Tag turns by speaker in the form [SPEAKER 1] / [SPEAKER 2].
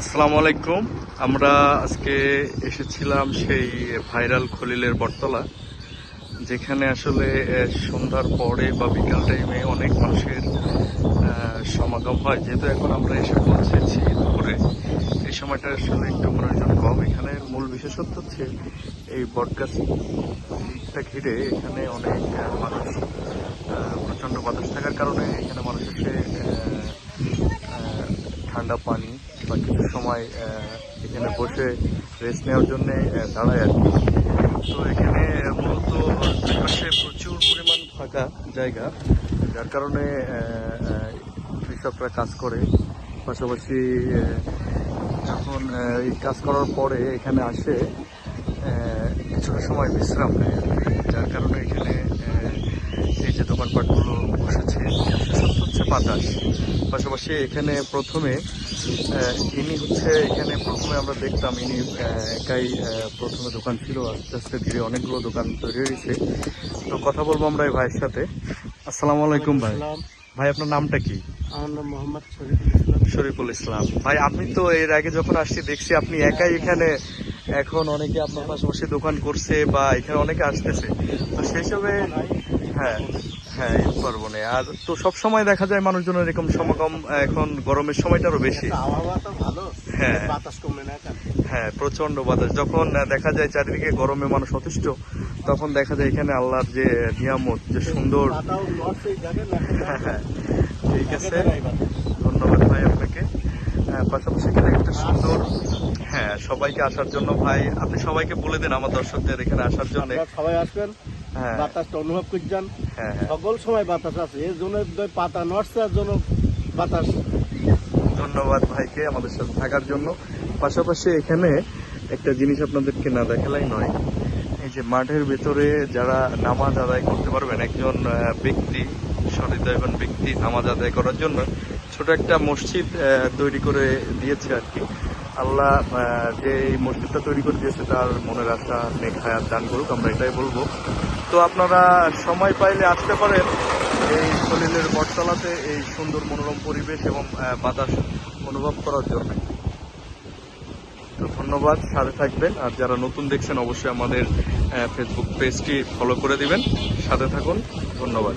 [SPEAKER 1] আসসালামু আলাইকুম। আমরা আজকে এসেছিলাম সেই ভাইরাল খলিলের বটতলা, যেখানে আসলে সন্ধ্যার পরে বা বিকাল টাইমে অনেক মানুষের সমাগম হয়। যেহেতু এখন আমরা এসে পৌঁছেছি দুপুরে, এই সময়টা আসলে একটু মানুষজন কম। এখানে মূল বিশেষত্ব হচ্ছে এই বটগাছটা ঘিরে এখানে অনেক মানুষ প্রচণ্ড বাতাস থাকার কারণে এখানে মানুষ এসে ঠান্ডা পানি বা কিছু সময় এখানে বসে রেস্ট নেওয়ার জন্য দাঁড়ায় আর কি। তো এখানে মূলত দুই পাশে প্রচুর পরিমাণ ফাঁকা জায়গা, যার কারণে কৃষকরা কাজ করে। পাশাপাশি যখন এই কাজ করার পরে এখানে আসে কিছুটা সময় বিশ্রাম নেয় যার কারণে এখানে এই যে দোকানপাটগুলো বাতাস পাশাপাশি এখানে প্রথমে ইনি হচ্ছে এখানে প্রথমে আমরা দেখতাম ইনি একাই প্রথমে দোকান ছিল আস্তে আস্তে ধীরে অনেকগুলো দোকান তৈরি হয়েছে। তো কথা বলব আমরা এই ভাইয়ের সাথে। আসসালামু আলাইকুম ভাই। ভাই আপনার নামটা কি?
[SPEAKER 2] আমার নাম মোহাম্মদ শরীফুল ইসলাম।
[SPEAKER 1] ভাই আমি তো এর আগে যখন আসছি দেখছি আপনি একাই এখানে এখন অনেকে আপনার পাশাপাশি দোকান করছে বা এখানে অনেকে আসতেছে। তো সেই হিসাবে হ্যাঁ। হ্যাঁ ঈদ পার্বণে আর তো সব সময় দেখা যায় মানুষজন এরকম সমাগম এখন গরমের সময়টারও বেশি।
[SPEAKER 2] ভালো।
[SPEAKER 1] হ্যাঁ। হ্যাঁ প্রচণ্ড বাতাস। যখন দেখা যায় চারিদিকে গরমে মানুষ অতিষ্ঠ তখন দেখা যায় এখানে আল্লাহর যে নিয়ামত যে সুন্দর। হ্যাঁ হ্যাঁ। ঠিক আছে। ধন্যবাদ ভাই আপনাকে। হ্যাঁ, পাশাপাশি এখানে একটা সুন্দর হ্যাঁ সবাইকে আসার জন্য ভাই আপনি সবাইকে বলে দেন আমার দর্শকদের এখানে আসার জন্য।
[SPEAKER 2] সবাই আসবেন। বাতাসটা অনুভব করছেন
[SPEAKER 1] হ্যাঁ হ্যাঁ।
[SPEAKER 2] সকল সময় বাতাস আছে। এই জন্য পাতা নড়ছে আর জন্য বাতাস।
[SPEAKER 1] ধন্যবাদ ভাইকে আমাদের সাথে থাকার জন্য। পাশাপাশি এখানে একটা জিনিস আপনাদেরকে না দেখালাই নয়। এই যে মাঠের ভেতরে যারা নামাজ আদায় করতে পারবেন একজন ব্যক্তি সহৃদয়বান ব্যক্তি নামাজ আদায় করার জন্য ছোট একটা মসজিদ তৈরি করে দিয়েছে আর কি। আল্লাহ যে এই মসজিদটা তৈরি করে দিয়েছে তার মনের আশা, নেক হায়াত দান করুক, আমরা এটাই বলব। তো আপনারা সময় পাইলে আসতে পারেন এই সলিলের বটতলাতে এই সুন্দর মনোরম পরিবেশ এবং বাতাস অনুভব করার জন্য। তো ধন্যবাদ, সাথে থাকবেন। আর যারা নতুন দেখছেন, অবশ্যই আমাদের ফেসবুক পেজটি ফলো করে দিবেন। সাথে থাকুন, ধন্যবাদ।